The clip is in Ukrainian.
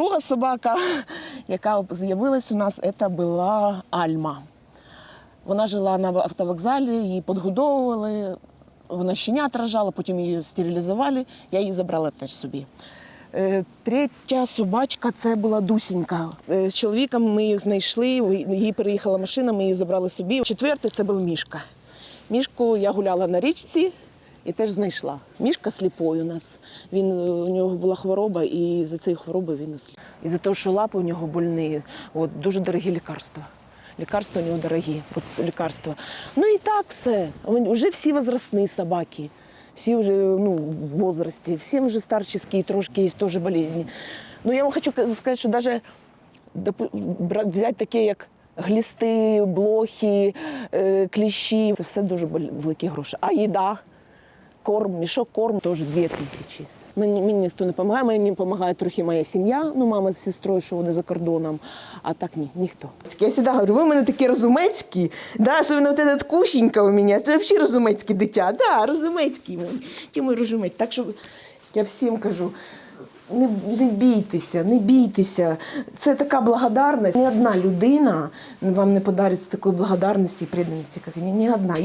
Друга собака, яка з'явилась у нас, це була Альма. Вона жила на автовокзалі, її підгодовували, вона щенят рожала, потім її стерилізували, я її забрала теж собі. Е, Третя собачка це була Дусінька. Е, З чоловіком ми її знайшли, її переїхала машина, ми її забрали собі. Четвертий це був Мішка. Мішку я гуляла на річці і теж знайшла. Мішка сліпой у нас. Він, е, у нього була хвороба, і за цієї хвороби він осліп. І за те, що лапи у нього больні, от, дуже дорогі лікарства. Лікарства у нього дорогі, лікарства. Ну і так все. Вже всі возрастні собаки. Всі вже ну, в возрасті, всі вже старческие, трошки є теж болезні. Ну я вам хочу сказати, що навіть взяти таке, як глісти, блохи, е, кліщі, це все дуже великі гроші. А їда, корм, мішок корм теж дві тисячі. Мені, мені ніхто не допомагає, мені допомагає трохи моя сім'я, ну мама з сестрою, що вони за кордоном, а так ні, ніхто. Я завжди говорю, ви в мене такі розумецькі, да, особливо вот этот кущенька у мене, це взагалі розумецьке дитя, да, розумецький мій. Чому розумець? Так що я всім кажу, не, не бійтеся, не бійтеся. Це така благодарність. Ні одна людина вам не подарить такої благодарності і преданості, як ні, ні одна.